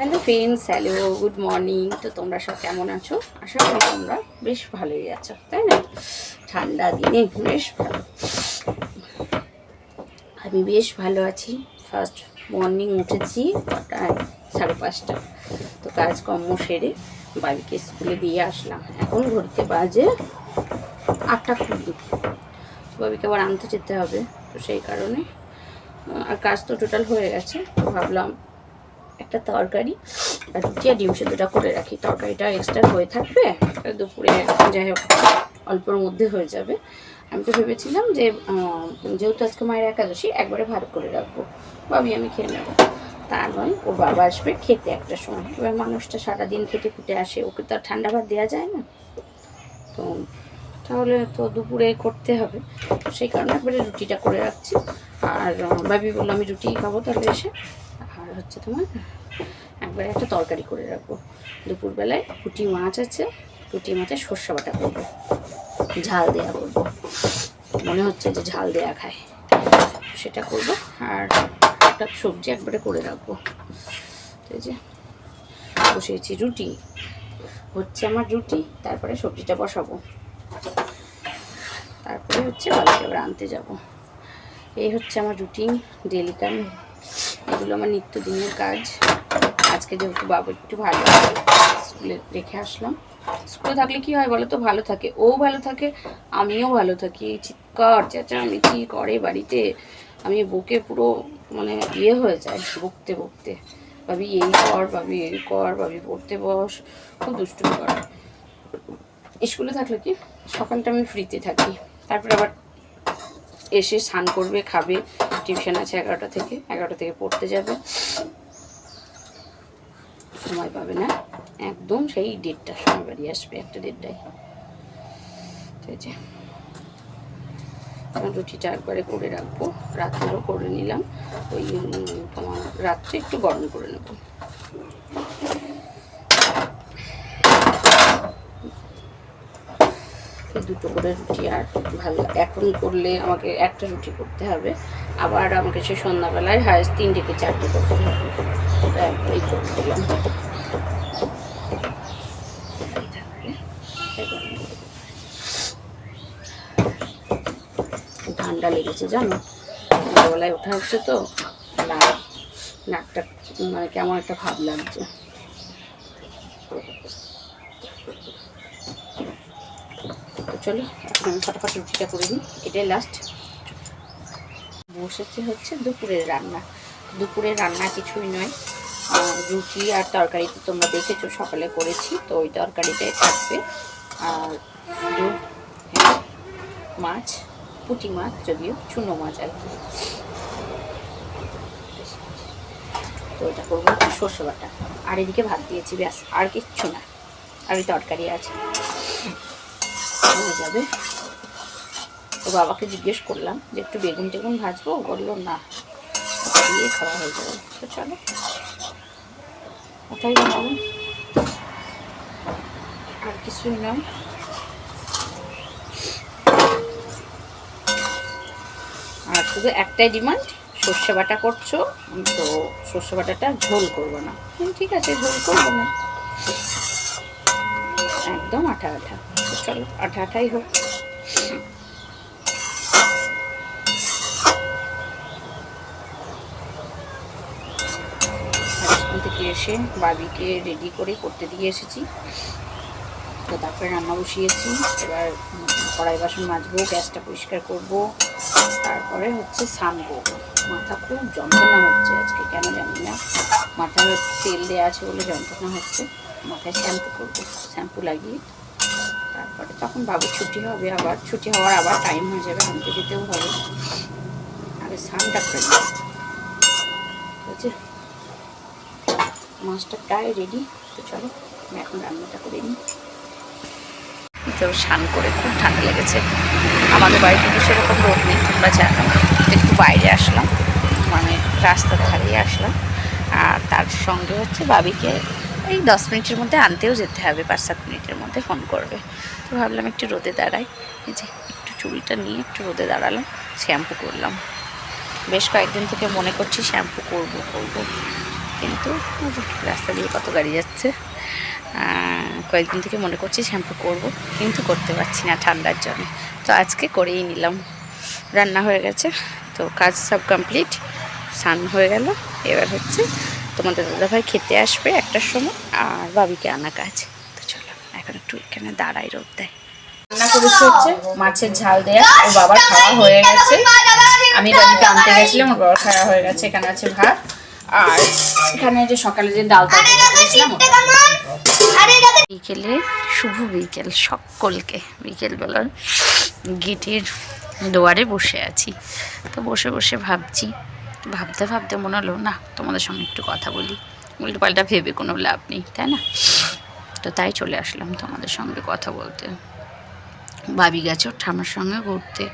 Hello friends, hello, good morning. তো তোমরা সব কেমন আছো? আশা করি তোমরা বেশ ভালোই আছো, তাই না? ঠান্ডা দিনে বেশ ভালো। আমি বেশ ভালো আছি। ফার্স্ট মর্নিং উঠেছি কটায়? সাড়ে পাঁচটা। তো কাজকর্ম সেরে বাড়িকে স্কুলে দিয়ে আসলাম। এখন ঘড়িতে বাজে আটটা কুড়ি। বাবিকে আবার আনতে যেতে হবে, তো সেই কারণে আর কাজ তো টোটাল হয়ে গেছে। ভাবলাম একটা তরকারি। আর রুটি আর ডিম সেদ্ধটা করে রাখি, তরকারিটা এক্সট্রা হয়ে থাকবে দুপুরে যাই হোক, অল্পর মধ্যে হয়ে যাবে। আমি তো ভেবেছিলাম যে যেহেতু আজকে মায়ের একাদশী, একবারে ভাত করে রাখব, ভাবি আমি খেয়ে নেব। তা নয়, ওর বাবা আসবে খেতে একটা সময়। এবার মানুষটা সারাদিন খেটে খুটে আসে, ওকে তো আর ঠান্ডা ভাত দেওয়া যায় না। তো তাহলে তো দুপুরে করতে হবে। সেই কারণে একবারে রুটিটা করে রাখছি। আর বাবি বলল আমি রুটি খাব তাহলে এসে। আর হচ্ছে তোমার একবারে একটা তরকারি করে রাখব। দুপুরবেলায় পুঁটি মাছ আছে, পুঁটি মাছের সর্ষে বাটা করব। ঝাল দেয়া করব। মনে হচ্ছে যে ঝাল দেয়া খায়। সেটা করব আর একটা সবজি একবারে করে রাখব। এই যে বসিয়েছি রুটি। হচ্ছে আমার রুটি, তারপরে সবজিটা বসাবো। তারপরে হচ্ছে বাড়িতে আবার আনতে যাব। এই হচ্ছে আমার রুটিন, ডেলি কাম। এগুলো আমার নিত্যদিনের কাজ। আজকে যেহেতু বাবু একটু ভালো স্কুলে রেখে আসলাম। স্কুলে থাকলে কি হয় বলো তো ভালো থাকে। ও ভালো থাকে, আমিও ভালো থাকি। চিৎকার, চেঁচামেচি করে বাড়িতে। আমি বুকে পুরো মানে ইয়ে হয়ে যায়, বকতে বকতে। ভাবি, এই কর ভাবি, এই কর ভাবি, পড়তে বস। খুব দুষ্টুমি কর। স্কুলে থাকলে কি? সকালটা আমি ফ্রিতে থাকি। তারপরে আবার এসে স্নান করবে, খাবে। টিউশন আছে এগারোটা থেকে এগারোটা থেকে পড়তে যাবে। সময় পাবে না। একদম সেই দেড়টার সময় বাড়ি আসবে, একটা ডেটটায় ঠিক আছে আমার রুটিটা একবারে করে রাখব। রাত্রেও করে নিলাম। ওই তোমার রাত্রে একটু গরম করে নেব। এই দুটো করে রুটি আর ভালো এখন করলে আমাকে একটা রুটি করতে হবে। আবার আমাকে সে সন্ধ্যাবেলায় হায়েস্ট তিনটে কি চারটে করতে হবে। একবারই করে ঠান্ডা লেগেছে জানো? সন্ধ্যাবেলায় ওঠা হচ্ছে তো নাক নাকটা মানে কেমন একটা ভাব লাগছে। চলো এখন আমি ফটাফট রুটিটা করে নিই। এটাই লাস্ট বসেছে হচ্ছে দুপুরের রান্না। দুপুরের রান্না কিছুই নয়। রুটি আর তরকারি তো তোমরা দেখেছ সকালে করেছি তো ওই তরকারিটাই থাকবে। আর হ্যাঁ, মাছ পুঁটি মাছ যদিও চুনো মাছ আর কি। তো ওটা করব সর্ষে বাটা। আর এদিকে ভাত দিয়েছি ব্যাস আর কিচ্ছু না। আর ওই তরকারি আছে। হয়ে যাবে। তো বাবাকে জিজ্ঞেস করলাম যে, একটু বেগুন টেগুন ভাজবো? বলল, না। দিয়ে খাওয়া হয়ে যাবে। তো চলো। ওটাই বানাবো আর কিছুই নয়। আর শুধু একটাই ডিমান্ড সর্ষে বাটা করছ, তো সর্ষে বাটাটা ঝোল করব না। ঠিক আছে, ঝোল করব না। একদম আঠা আঠা। চলো, আঠা আঠাই হোক। থেকে এসে বাবিকে রেডি করে করতে দিয়ে এসেছি। তো তারপরে রান্না বসিয়েছি। এবার কড়াই বাসন মাজবো, গ্যাসটা পরিষ্কার করব। তারপরে হচ্ছে স্নান করব। মাথা খুব যন্ত্রণা হচ্ছে আজকে, কেন জানি না। মাথায় তেল দেওয়া আছে বলে যন্ত্রণা হচ্ছে। মাথায় শ্যাম্পু করব, শ্যাম্পু লাগিয়ে। তারপরে তখন বাবু ছুটি হবে আবার, ছুটি হওয়ার আবার টাইম হয়ে যাবে আনতে যেতেও হবে। আগে স্নানটা করে বুঝছে মাছটা প্রায় রেডি তো চলো এখন রান্নাটা করে নিই। তো স্নান করে খুব ঠান্ডা লেগেছে। আমাদের বাড়িতে তো সেরকম রোদ নেই, তোমরা জানো। একটু বাইরে আসলাম মানে রাস্তার ধারে আসলাম। আর তার সঙ্গে হচ্ছে বাবিকে এই দশ মিনিটের মধ্যে আনতেও যেতে হবে, পাঁচ সাত মিনিটের মধ্যে ফোন করবে। তো ভাবলাম একটু রোদে দাঁড়াই। এই যে একটু চুলটা নিয়ে একটু রোদে দাঁড়ালাম, শ্যাম্পু করলাম। বেশ কয়েকদিন থেকে মনে করছি শ্যাম্পু করব করব। কিন্তু রাস্তা দিয়ে কত গাড়ি যাচ্ছে কয়েকদিন থেকে মনে করছি শ্যাম্পু করব, কিন্তু করতে পারছি না ঠান্ডার জন্য। তো আজকে করেই নিলাম। রান্না হয়ে গেছে, তো কাজ সব কমপ্লিট স্নান হয়ে গেল। এবার হচ্ছে তোমাদের দাদাভাই খেতে আসবে একটার সময় আর বাবিকে আনা কাজ। তো চলো এখন একটু এখানে দাঁড়াই রোদ দেয়। রান্না করেছি হচ্ছে মাছের ঝাল দেয়া ওর বাবার খাওয়া হয়ে গেছে। আমি বাবিকে আনতে গেছিলাম ওর বাবার খাওয়া হয়ে গেছে এখানে আছে ভাত। আর এখানে যে সকালে যে ডাল করেছিলাম বিকেলে শুভ বিকেল সকলকে বিকেলবেলার গেটের দুয়ারে বসে আছি। তো বসে বসে ভাবছি ভাবতে ভাবতে মনে হলো, না, তোমাদের সঙ্গে একটু কথা বলি। উল্টো পাল্টা ভেবে কোনো লাভ নেই, তাই না? তো তাই চলে আসলাম তোমাদের সঙ্গে কথা বলতে। ভাবি গেছো ঠামার সঙ্গে ঘুরতে।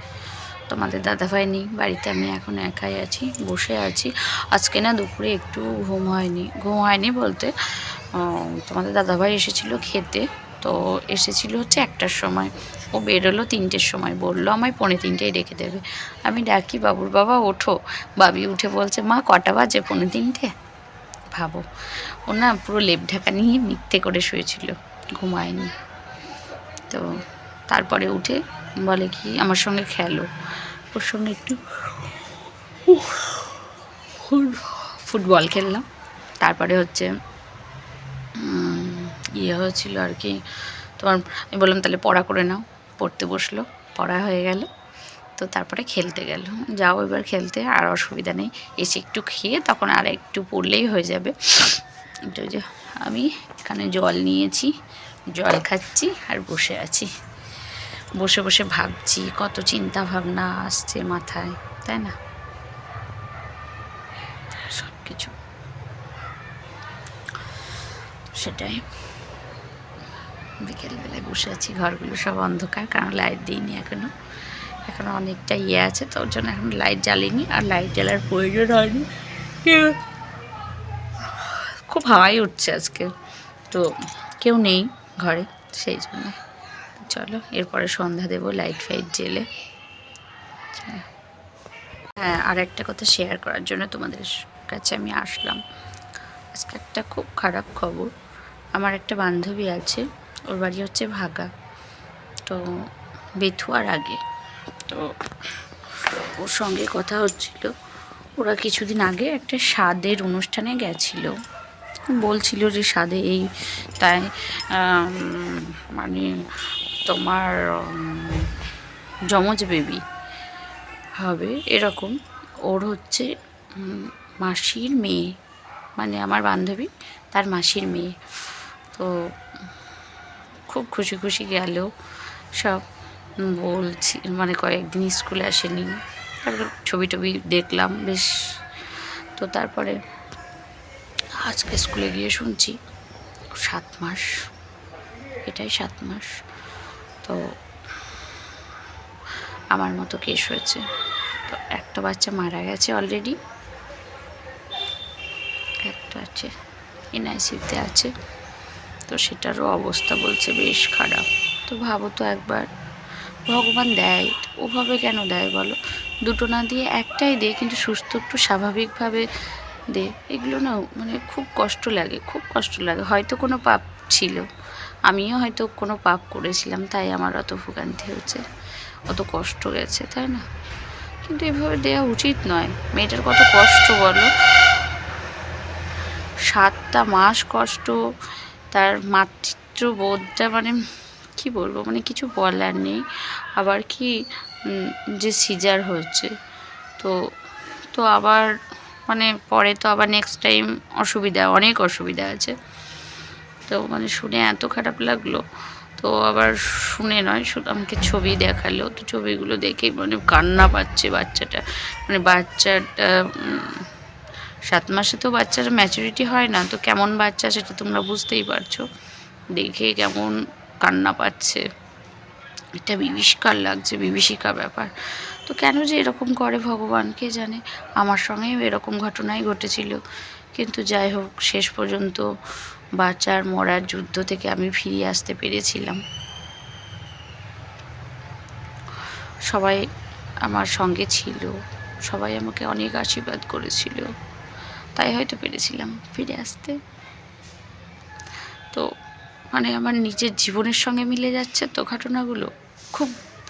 তোমাদের দাদাভাই নেই, বাড়িতে আমি এখন একাই আছি, বসে আছি। আজকে না দুপুরে একটু ঘুম হয়নি ঘুম হয়নি বলতে তোমাদের দাদাভাই এসেছিল খেতে। তো এসেছিল হচ্ছে একটার সময়। ও বেরোলো তিনটের সময়, বলল, আমায় পৌনে তিনটেই রেখে দেবে। আমি ডাকি, বাবুর বাবা, ওঠো। বাবি উঠে বলছে, মা, কটা বাজে পৌনে তিনটে? ভাবো। ও না পুরো লেপ ঢাকা নিয়ে মিথ্যে করে শুয়েছিল, ঘুমায়নি। তো তারপরে উঠে বলে কি, আমার সঙ্গে খেলো। ওর সঙ্গে একটু ফুটবল খেললাম। তারপরে হচ্ছে ইয়ে হয়েছিল আর কি। তোমার, আমি বললাম, তাহলে পড়া করে নাও। পড়তে বসল, পড়া হয়ে গেল। তো তারপরে খেলতে গেল। যাও এবার খেলতে, আর অসুবিধা নেই। এসে একটু খেয়ে তখন আর একটু পড়লেই হয়ে যাবে। যে আমি এখানে জল নিয়েছি, জল খাচ্ছি আর বসে আছি। বসে বসে ভাবছি, কত চিন্তা ভাবনা আসছে মাথায়, তাই না? সব কিছু সেটাই। বিকেলবেলায় বসে আছি, ঘরগুলো সব অন্ধকার, কারণ লাইট দিইনি এখনও। এখনও অনেকটা ইয়ে আছে, তো ওর জন্য এখন লাইট জ্বালিনি, আর লাইট জ্বালার প্রয়োজন হয়নি। খুব হাওয়াই উঠছে আজকে, তো কেউ নেই ঘরে, সেই জন্য। চলো, এরপরে সন্ধ্যা দেবো লাইট ফাইট জেলে। হ্যাঁ আর একটা কথা শেয়ার করার জন্য তোমাদের কাছে আমি আসলাম। আজকে একটা খুব খারাপ খবর। আমার একটা বান্ধবী আছে ওর বাড়ি হচ্ছে ভাগা। তো বেথুয়ার আগে। তো ওর সঙ্গে কথা হচ্ছিল। ওরা কিছুদিন আগে একটা স্বাদের অনুষ্ঠানে গেছিল। বলছিল যে স্বাদে এই, তাই মানে তোমার যমজ বেবি হবে এরকম। ওর হচ্ছে মাসির মেয়ে। মানে আমার বান্ধবী, তার মাসির মেয়ে। তো খুব খুশি খুশি গেল সব বলছি মানে কয়েকদিন স্কুলে আসেনি। তারপর ছবি টবি দেখলাম, বেশ। তো তারপরে আজকে স্কুলে গিয়ে শুনছি, সাত মাস। এটাই সাত মাস। তো আমার মতো কেস হয়েছে। তো একটা বাচ্চা মারা গেছে অলরেডি একটা আছে, এনআইসিতে আছে। তো সেটারও অবস্থা বলছে বেশ খারাপ। তো ভাবো তো একবার। ভগবান দেয়, ওভাবে কেন দেয় বলো? দুটো না দিয়ে একটাই দে কিন্তু সুস্থ একটু স্বাভাবিকভাবে দে এগুলো না মানে খুব কষ্ট লাগে, খুব কষ্ট লাগে। হয়তো কোনো পাপ ছিল। আমিও হয়তো কোনো পাপ করেছিলাম, তাই আমার অত ভোগান্তি হয়েছে অত কষ্ট গেছে, তাই না? কিন্তু এভাবে দেওয়া উচিত নয়। মেয়েটার কত কষ্ট বলো? সাতটা মাস কষ্ট তার মাতৃত্ব বোধটা মানে কি বলব? মানে কিছু বলার নেই। আবার কি যে সিজার হচ্ছে। তো তো আবার মানে পরে তো আবার নেক্সট টাইম অসুবিধা, অনেক অসুবিধা আছে। তো মানে শুনে এত খারাপ লাগল। তো আবার শুনে নয় শুধু আমাকে ছবি দেখাল। তো ছবিগুলো দেখেই মানে কান্না পাচ্ছে বাচ্চাটা। মানে বাচ্চাটা সাত মাসে তো বাচ্চার ম্যাচুরিটি হয় না, তো কেমন বাচ্চা সেটা তোমরা বুঝতেই পারছ। দেখে কেমন কান্না পাচ্ছে। এটা বিভীষিকার লাগছে, বিভীষিকা ব্যাপার। তো কেন যে এরকম করে ভগবান, কে জানে? আমার সঙ্গেও এরকম ঘটনাই ঘটেছিল। কিন্তু যাই হোক, শেষ পর্যন্ত বাচ্চার মরার যুদ্ধ থেকে আমি ফিরিয়ে আসতে পেরেছিলাম। সবাই আমার সঙ্গে ছিল। সবাই আমাকে অনেক আশীর্বাদ করেছিল। তাই হয়তো পেরেছিলাম ফিরে আসতে। তো মানে আমার নিজের জীবনের সঙ্গে মিলে যাচ্ছে তো ঘটনাগুলো খুব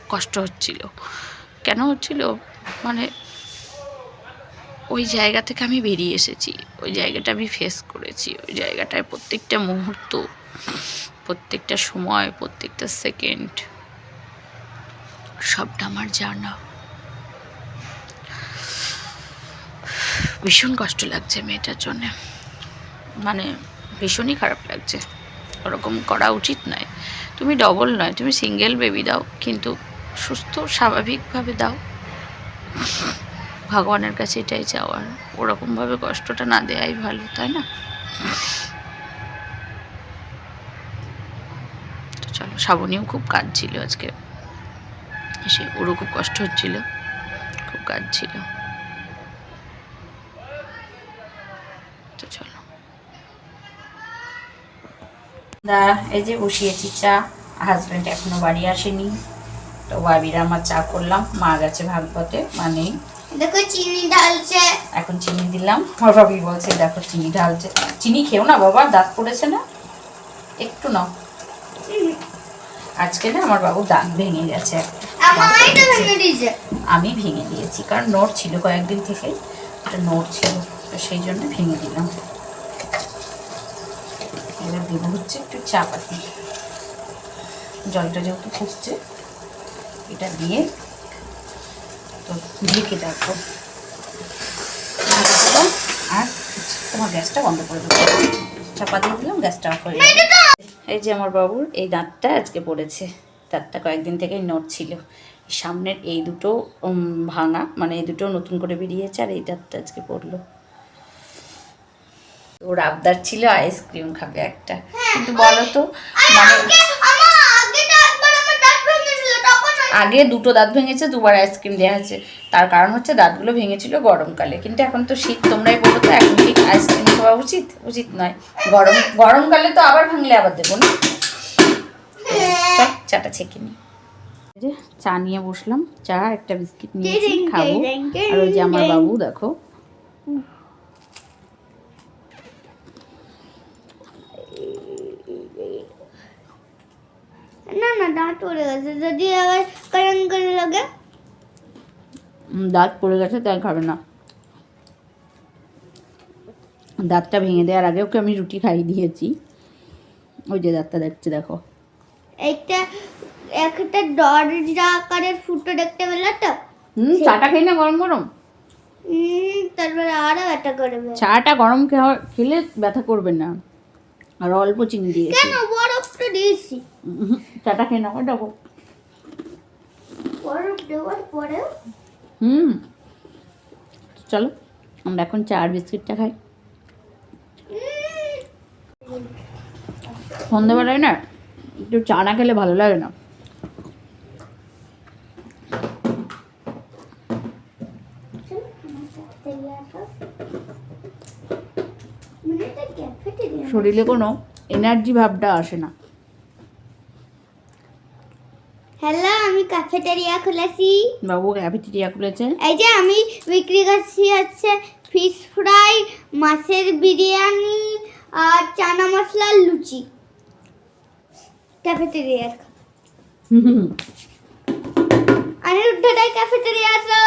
কষ্ট হচ্ছিল। কেন হচ্ছিল? মানে ওই জায়গা থেকে আমি বেরিয়ে এসেছি, ওই জায়গাটা আমি ফেস করেছি, ওই জায়গাটায় প্রত্যেকটা মুহূর্ত, প্রত্যেকটা সময়, প্রত্যেকটা সেকেন্ড সবটা আমার জানা। ভীষণ কষ্ট লাগছে মেয়েটার জন্যে। মানে ভীষণই খারাপ লাগছে। ওরকম করা উচিত নয়। তুমি ডবল নয়, তুমি সিঙ্গেল বেবি দাও, কিন্তু সুস্থ, স্বাভাবিকভাবে দাও। ভগবানের কাছে এটাই চাওয়ার ওরকমভাবে কষ্টটা না দেয়াই ভালো, তাই না? তো চলো শ্রাবণীও খুব কাজ ছিল আজকে। এসে ওরও খুব কষ্ট হচ্ছিল। খুব কাজ ছিল তো চলো। দা এই যে বসিয়েছি চা হাজব্যান্ড এখনও বাড়ি আসেনি। তো বাবিরা আমার চা করলাম মা গেছে ভাগবতে মানে দেখো চিনি ঢালছে। এখন চিনি দিলাম। আমার বাবি বলছে দেখো চিনি ঢালছে। চিনি খেও না বাবা দাঁত পড়েছে না? একটু নাও। আজকে না আমার বাবু দাঁত ভেঙে গেছে। আমি ভেঙে দিয়েছি কারণ নোট ছিল কয়েকদিন থেকে একটা নোট ছিল তো সেই জন্য ভেঙে দিলাম। এবার দেবো হচ্ছে একটু চা পাতি। জলটা যেহেতু ফুটছে, এটা দিয়ে তো ঢেকে রাখব। আর তোমার গ্যাসটা বন্ধ করে দেবো। চাপা দিয়ে দিলাম, গ্যাসটা অফ হয়ে এই যে আমার বাবুর, এই দাঁতটা আজকে পড়েছে। দাঁতটা কয়েকদিন থেকেই নোট ছিল। সামনের এই দুটো ভাঙা মানে এই দুটো নতুন করে বেরিয়েছে আর এই দাঁতটা আজকে পড়ল। ওর আবদার ছিল আইসক্রিম খাবে একটা। কিন্তু বলো তো মানে আগে দুটো দাঁত ভেঙেছে দুবার আইসক্রিম দেওয়া হয়েছে। তার কারণ হচ্ছে দাঁতগুলো ভেঙেছিল গরমকালে। কিন্তু এখন তো শীত তোমরাই বলো তো এখন ঠিক আইসক্রিম খাওয়া উচিত? উচিত নয়। গরম গরমকালে তো আবার ভাঙলে আবার দেবো না। চল চাটা ছেঁকে নি। যে চা নিয়ে বসলাম। চা একটা বিস্কিট নিয়েছি খাব। আর ওই যে আমার বাবু দেখো। না না দাঁত পড়ে গেছে। যদি আবার কারণ করে লাগে? দাঁত পড়ে গেছে তাই খাবে না। দাঁতটা ভেঙে দেওয়ার আগে ওকে আমি রুটি খাইয়ে দিয়েছি? ওই যে দাঁতটা দেখছে দেখো। একটা একটা দরজা আকারের ফুটো দেখতে পেলে তো? হুম চাটা খাই না গরম গরম। তারপরে আরও একটা করবে। চাটা গরম খেলে ব্যথা করবে না। আর অল্প চিনি দিয়েছি। কেন? বরফটা দিয়েছি। চাটা খেয়ে নাও বরফ হুম। চলো আমরা এখন চা আর বিস্কিটটা খাই। সন্ধ্যাবেলায় না একটু চা না খেলে ভালো লাগে না। শরীরে কোনো এনার্জি ভাবটা আসে না। হ্যালো আমি ক্যাফেটেরিয়া খুলেছি। বাবু ক্যাফেটেরিয়া খুলেছে? এই যে আমি বিক্রি করছি হচ্ছে ফিশ ফ্রাই মাছের বিরিয়ানি আর চানা মশলার লুচি। ক্যাফেটেরিয়ার হুম, অনিরুদ্ধটাই ক্যাফেটেরিয়া আসো।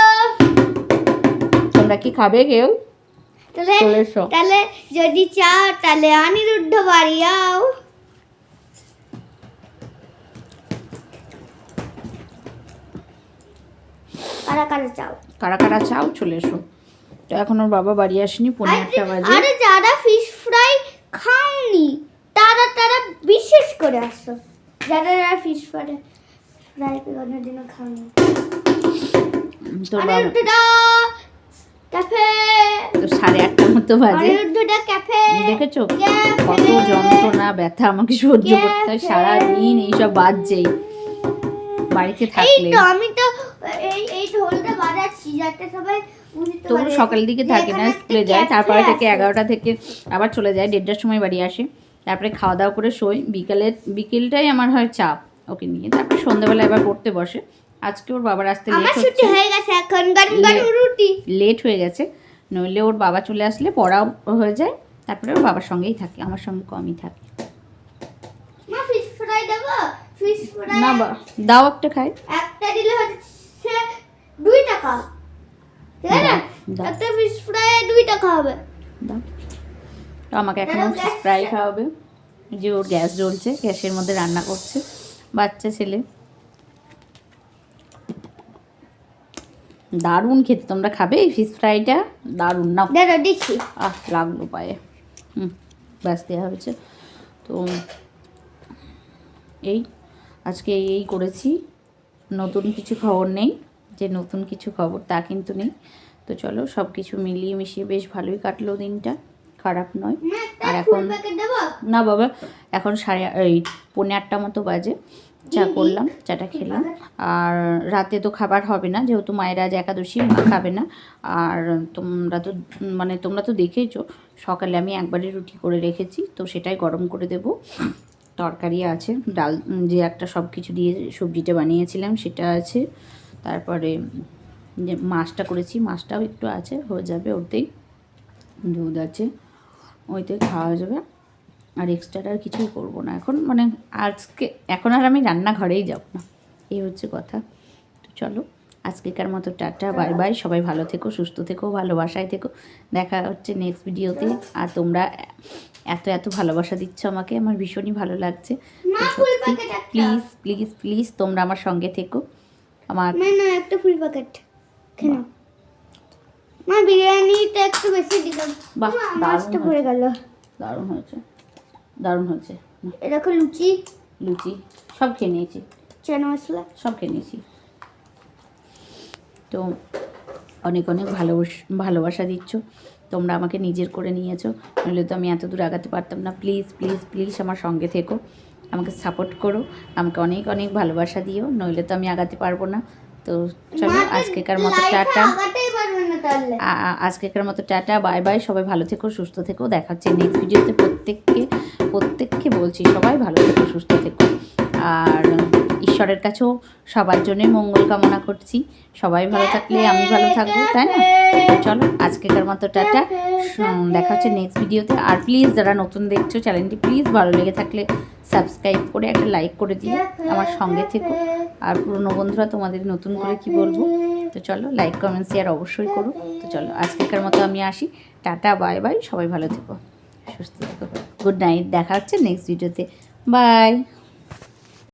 তোমরা কি খাবে কেউ? তাহলে তাহলে যদি চাও তাহলে অনিরুদ্ধ বাড়ি আও কারা কারা চাও কারা কারা চাও চলে এসো। তো এখন ওর বাবা বাড়ি আসেনি পনেরো একটা বাজে। আরে যারা ফিশ ফ্রাই খাওনি তারা তারা বিশেষ করে আসো। যারা যারা ফিশ ফ্রাই ফ্রাই কোনোদিনও খাওনি তোর ক্যাফে। তো সাড়ে আটটার মতো বাজে। ক্যাফে। দেখেছ? কত যন্ত্রণা ব্যথা আমাকে সহ্য করতে হয়। সারাদিন এইসব বাজছেই। বাড়িতে থাকলে। তো আমি তো তবু পারে সকালের দিকে থাকে না স্কুলে যায় তারপরে থেকে এগারোটা থেকে আবার চলে যায় দেড়টার সময় বাড়ি আসে। তারপরে খাওয়া দাওয়া করে শোয় বিকালে বিকেলটাই আমার হয় চাপ ওকে নিয়ে। তারপরে সন্ধ্যাবেলা এবার পড়তে বসে। আজকে ওর বাবার আসতে লেট হচ্ছে। হয়ে গেছে এখন গরম গরম রুটি। লেট হয়ে গেছে। নইলে ওর বাবা চলে আসলে পড়াও হয়ে যায় তারপরে ওর বাবার সঙ্গেই থাকে আমার সঙ্গে কমই থাকে। না দাও একটা খাই। একটা দিলে হচ্ছে টাকা। ঠিক আছে। একটা ফিশ ফ্রাই দুই টাকা হবে। তো আমাকে এখন ফিশ ফ্রাই খাওয়াবে। যে ওর গ্যাস জ্বলছে গ্যাসের মধ্যে রান্না করছে। বাচ্চা ছেলে। দারুণ খেতে। তোমরা খাবে এই ফিশ ফ্রাইটা দারুণ। না দাঁড়া দিচ্ছি আহ লাগল পায়ে। হুম ব্যাস দেওয়া হয়েছে। তো এই আজকে এই এই করেছি। নতুন কিছু খবর নেই। যে নতুন কিছু খবর তা কিন্তু নেই। তো চলো সব কিছু মিলিয়ে মিশিয়ে বেশ ভালোই কাটলো দিনটা। খারাপ নয়। আর এখন- না বাবা এখন সাড়ে এই পৌনে আটটা মতো বাজে। চা করলাম চাটা খেলাম। আর রাতে তো খাবার হবে না যেহেতু মায়ের আজ একাদশী মা খাবে না। আর তোমরা তো মানে তোমরা তো দেখেইছো সকালে আমি একবারই রুটি করে রেখেছি তো সেটাই গরম করে দেব। তরকারি আছে ডাল যে একটা সব কিছু দিয়ে সবজিটা বানিয়েছিলাম সেটা আছে। তারপরে যে মাছটা করেছি মাছটাও একটু আছে হয়ে যাবে ওতেই দুধ আছে ওইতে খাওয়া যাবে। আর এক্সট্রা আর কিছুই করব না। এখন মানে আজকে এখন আর আমি রান্নাঘরেই যাব না এই হচ্ছে কথা। তো চলো আজকেকার মতো টাটা বাই বাই সবাই ভালো থেকো সুস্থ থেকো ভালোবাসায় থেকো। দেখা হচ্ছে নেক্সট ভিডিওতে আর তোমরা এত এত ভালোবাসা দিচ্ছ আমাকে আমার ভীষণই ভালো লাগছে। প্লিজ প্লিজ প্লিজ তোমরা আমার সঙ্গে থেকো। আমার না না একটা ফুল প্যাকেট কেন মা বিরিয়ানিটা একটু বেশি দিলাম। বাহ, মাছটা পড়ে গেল। দারুণ হয়েছে। দারুণ হয়েছে। এরকম লুচি। লুচি। সব খেয়ে নিয়েছি। চানা মশলা। সব খেয়ে নিয়েছি। তো অনেক অনেক ভালোবাসা ভালোবাসা দিচ্ছ। তোমরা আমাকে নিজের করে নিয়েছো। নইলে তো আমি এত দূর আগাতে পারতাম না। প্লিজ প্লিজ প্লিজ আমার সঙ্গে থেকো। আমাকে সাপোর্ট করো আমাকে অনেক অনেক ভালোবাসা দিও নইলে তো আমি আগাতে পারব না। তো চলো আজকেকার মতো টাটা। আজকেকার মতো টাটা বাই বাই সবাই ভালো থেকো সুস্থ থেকো দেখা হচ্ছে নেক্সট ভিডিওতে প্রত্যেককে প্রত্যেককে বলছি সবাই ভালো থেকো সুস্থ থেকো। আর ঈশ্বরের কাছেও সবার জন্য মঙ্গল কামনা করছি। সবাই ভালো থাকলে আমি ভালো থাকব, তাই না? চলো, আজকেকার মতো টাটা। দেখা হচ্ছে নেক্সট ভিডিওতে আর প্লিজ যারা নতুন দেখছ চ্যানেলটি প্লিজ ভালো লেগে থাকলে সাবস্ক্রাইব করে একটা লাইক করে দিও আমার সঙ্গে থেকো। আর পুরনো বন্ধুরা, তোমাদের নতুন করে কি বলব? তো চলো লাইক কমেন্ট শেয়ার অবশ্যই করো। তো চলো, আজকেকার মতো আমি আসি। টাটা বাই বাই সবাই ভালো থেকো, সুস্থ থেকো। গুড নাইট দেখা হচ্ছে নেক্সট ভিডিওতে বাই